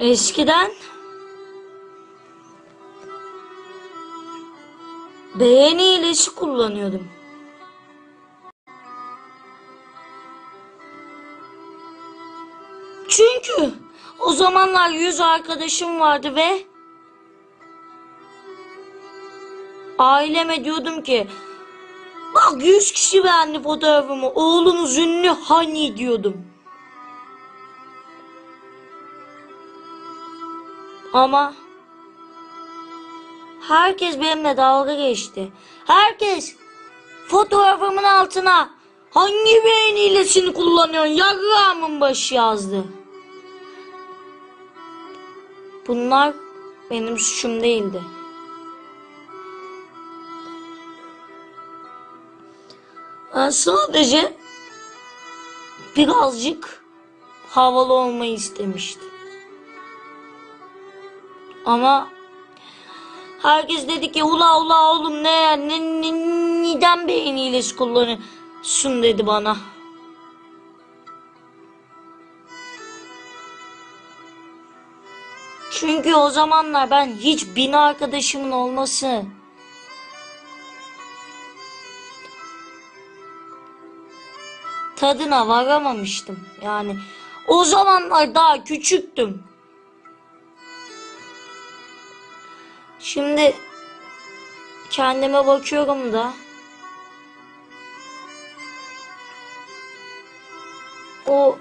Eskiden beğeni hilesi kullanıyordum. Çünkü o zamanlar yüz arkadaşım vardı ve aileme diyordum ki bak yüz kişi beğendi fotoğrafımı oğlunuz ünlü hani diyordum. Ama herkes benimle dalga geçti. Herkes fotoğrafımın altına hangi beğeni hilesini kullanıyorsun yarrağımın başı yazdı. Bunlar benim suçum değildi. Ben sadece birazcık havalı olmayı istemiştim. Ama herkes dedi ki ula ula oğlum ne, ne, ne neden beyin hilesi kullanıyorsun dedi bana. Çünkü o zamanlar ben hiç bin arkadaşımın olması tadına varamamıştım. Yani o zamanlar daha küçüktüm. Şimdi kendime bakıyorum da. O